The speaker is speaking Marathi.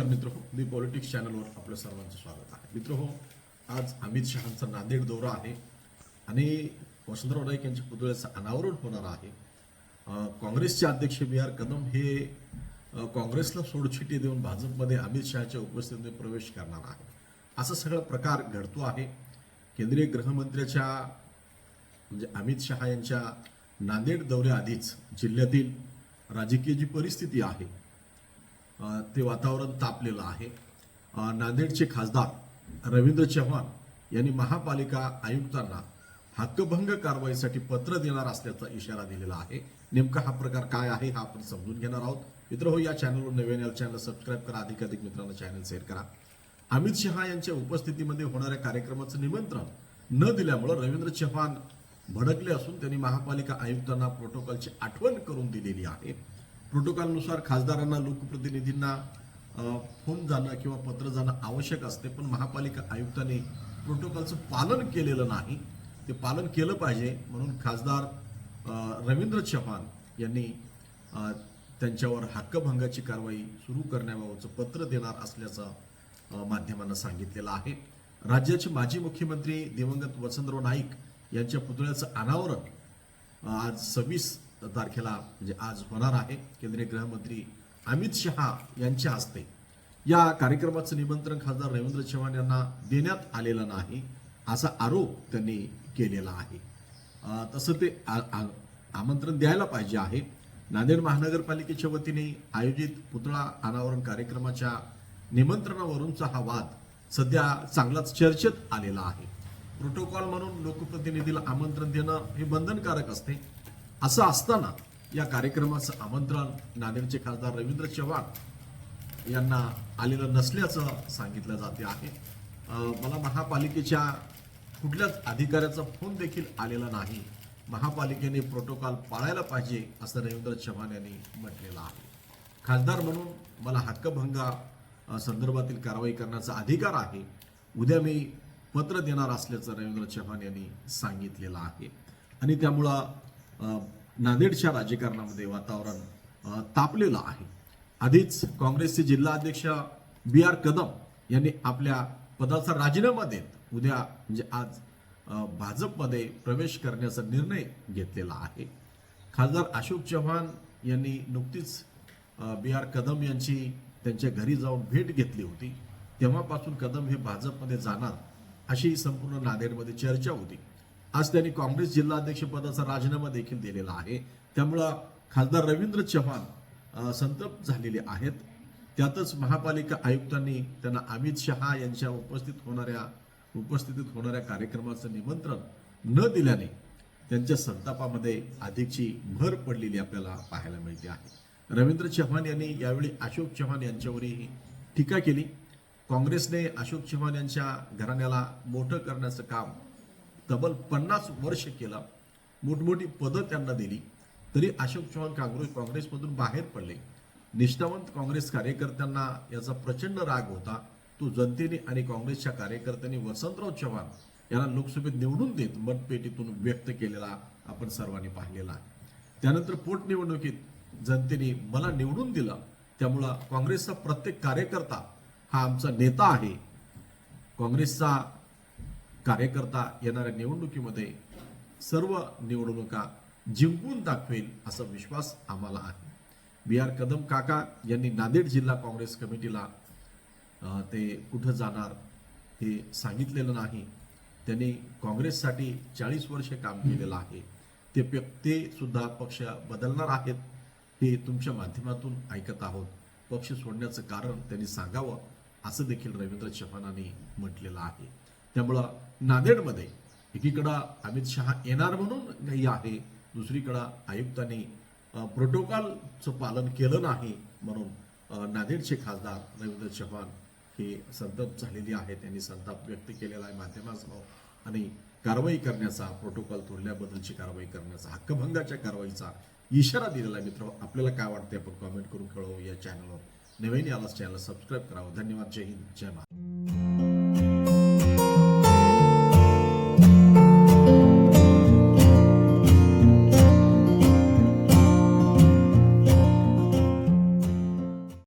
नमस्कार मित्र हो दी पॉलिटिक्स चॅनलवर आपलं सर्वांचं स्वागत आहे. मित्र हो आज अमित शहांचा नांदेड दौरा आहे आणि वसंतराव नाईक यांच्या पुतळ्याचं अनावरण होणार आहे. काँग्रेसचे अध्यक्ष बी आर कदम हे काँग्रेसला सोडचिठी देऊन भाजपमध्ये अमित शहाच्या उपस्थितीमध्ये प्रवेश करणार आहे. असा सगळा प्रकार घडतो आहे. केंद्रीय गृहमंत्र्याच्या म्हणजे अमित शहा यांच्या नांदेड दौऱ्याआधीच जिल्ह्यातील राजकीय जी परिस्थिती आहे ते वातावरण तापलेलं आहे. नांदेडचे खासदार रवींद्र चव्हाण यांनी महापालिका आयुक्तांना हक्कभंग कारवाईसाठी पत्र देणार असल्याचा इशारा दिलेला आहे. नेमका हा प्रकार काय आहे हा आपण समजून घेणार आहोत. मित्र हो या चॅनलवर नवीन चॅनल सबस्क्राईब करा अधिकाधिक मित्रांना चॅनल शेअर करा. अमित शहा यांच्या उपस्थितीमध्ये होणाऱ्या कार्यक्रमाचं निमंत्रण न दिल्यामुळं रवींद्र चव्हाण भडकले असून त्यांनी महापालिका आयुक्तांना प्रोटोकॉलची आठवण करून दिलेली आहे. प्रोटोकॉलनुसार खासदारांना लोकप्रतिनिधींना फोन जाणं किंवा पत्र जाणं आवश्यक असते पण महापालिका आयुक्ताने प्रोटोकॉलचं पालन केलेलं नाही. ते पालन केलं पाहिजे. म्हणून खासदार रवींद्र चव्हाण यांनी त्यांच्यावर हक्कभंगाची कारवाई सुरू करण्याबाबतचं पत्र देणार असल्याचं माध्यमांना सांगितलेलं आहे. राज्याचे माजी मुख्यमंत्री दिवंगत वसंतराव नाईक यांच्या पुतळ्याचं अनावरण आज सव्वीस तारखेला म्हणजे आज होणार आहे. केंद्रीय गृहमंत्री अमित शहा यांच्या हस्ते या कार्यक्रमाचं निमंत्रण खासदार रवींद्र चव्हाण यांना देण्यात आलेलं नाही असा आरोप त्यांनी केलेला आहे. तसं ते आ- आमंत्रण द्यायला पाहिजे आहे. नांदेड महानगरपालिकेच्या वतीने आयोजित पुतळा अनावरण कार्यक्रमाच्या निमंत्रणावरूनचा हा वाद सध्या चांगलाच चर्चेत आलेला आहे. प्रोटोकॉल म्हणून लोकप्रतिनिधीला आमंत्रण देणं हे बंधनकारक असते. असं असताना या कार्यक्रमाचं आमंत्रण नांदेडचे खासदार रवींद्र चव्हाण यांना आलेलं नसल्याचं सांगितलं जाते आहे. मला महापालिकेच्या कुठल्याच अधिकाऱ्याचा फोन देखील आलेला नाही. महापालिकेने प्रोटोकॉल पाळायला पाहिजे असं रवींद्र चव्हाण यांनी म्हटलेलं आहे. खासदार म्हणून मला हक्कभंगा संदर्भातील कारवाई करण्याचा अधिकार आहे. उद्या मी पत्र देणार असल्याचं रवींद्र चव्हाण यांनी सांगितलेलं आहे. आणि त्यामुळं नांदेडच्या राजकारणामध्ये वातावरण तापलेलं आहे. आधीच काँग्रेसचे जिल्हा अध्यक्ष बी आर कदम यांनी आपल्या पदाचा राजीनामा देत उद्या म्हणजे आज भाजपमध्ये प्रवेश करण्याचा निर्णय घेतलेला आहे. खासदार अशोक चव्हाण यांनी नुकतीच बी आर कदम यांची त्यांच्या घरी जाऊन भेट घेतली होती. तेव्हापासून कदम हे भाजपमध्ये जाणार अशी संपूर्ण नांदेडमध्ये चर्चा होती. आज त्यांनी काँग्रेस जिल्हाध्यक्ष पदाचा राजीनामा देखील दिलेला आहे. त्यामुळं खासदार रवींद्र चव्हाण संतप संतप्त झालेले आहेत. त्यातच महापालिका आयुक्तांनी त्यांना अमित शहा यांच्या उपस्थित होणाऱ्या उपस्थितीत होणाऱ्या कार्यक्रमाचं निमंत्रण न दिल्याने त्यांच्या संतापामध्ये अधिकची भर पडलेली आपल्याला पाहायला मिळते आहे. रवींद्र चव्हाण यांनी यावेळी अशोक चव्हाण यांच्यावरही टीका केली. काँग्रेसने अशोक चव्हाण यांच्या घराण्याला मोठं करण्याचं काम तब्बल पन्नास वर्ष केलं. मोठमोठी पदं त्यांना दिली. तरी अशोक चव्हाण काँग्रेस काँग्रेसमधून बाहेर पडले. निष्ठावंत काँग्रेस कार्यकर्त्यांना याचा प्रचंड राग होता. तो जनतेने आणि काँग्रेसच्या कार्यकर्त्यांनी वसंतराव चव्हाण यांना लोकसभेत निवडून देत मतपेटीतून व्यक्त केलेला आपण सर्वांनी पाहिलेला आहे. त्यानंतर पोटनिवडणुकीत जनतेने मला निवडून दिलं. त्यामुळं काँग्रेसचा प्रत्येक कार्यकर्ता हा आमचा नेता आहे. काँग्रेसचा कार्यकर्ता येणाऱ्या निवडणुकीमध्ये सर्व निवडणुका जिंकून दाखवेल असा विश्वास आम्हाला आहे. बी आर कदम काका यांनी नांदेड जिल्हा काँग्रेस कमिटीला ते कुठं जाणार हे सांगितलेलं नाही. त्यांनी काँग्रेससाठी चाळीस वर्ष काम केलेलं आहे. ते ते सुद्धा पक्ष बदलणार आहेत हे तुमच्या माध्यमातून ऐकत आहोत. पक्ष सोडण्याचं कारण त्यांनी सांगावं असं देखील रवींद्र चव्हाणांनी म्हटलेलं आहे. त्यामुळं नांदेडमध्ये एकीकडं अमित शहा येणार म्हणून घाई आहे दुसरीकडं आयुक्तांनी प्रोटोकॉलचं पालन केलं नाही म्हणून नांदेडचे खासदार रवींद्र चव्हाण हे संतप्त झालेली आहेत त्यांनी संताप व्यक्त केलेला आहे माध्यमासमोर आणि कारवाई करण्याचा प्रोटोकॉल तोडल्याबद्दलची कारवाई करण्याचा हक्कभंगाच्या कारवाईचा इशारा दिलेला आहे. मित्र आपल्याला काय वाटते आपण कॉमेंट करून कळवू या चॅनलवर नवीन यालाच चॅनल सबस्क्राईब करावं. धन्यवाद. जय हिंद. जय महाराज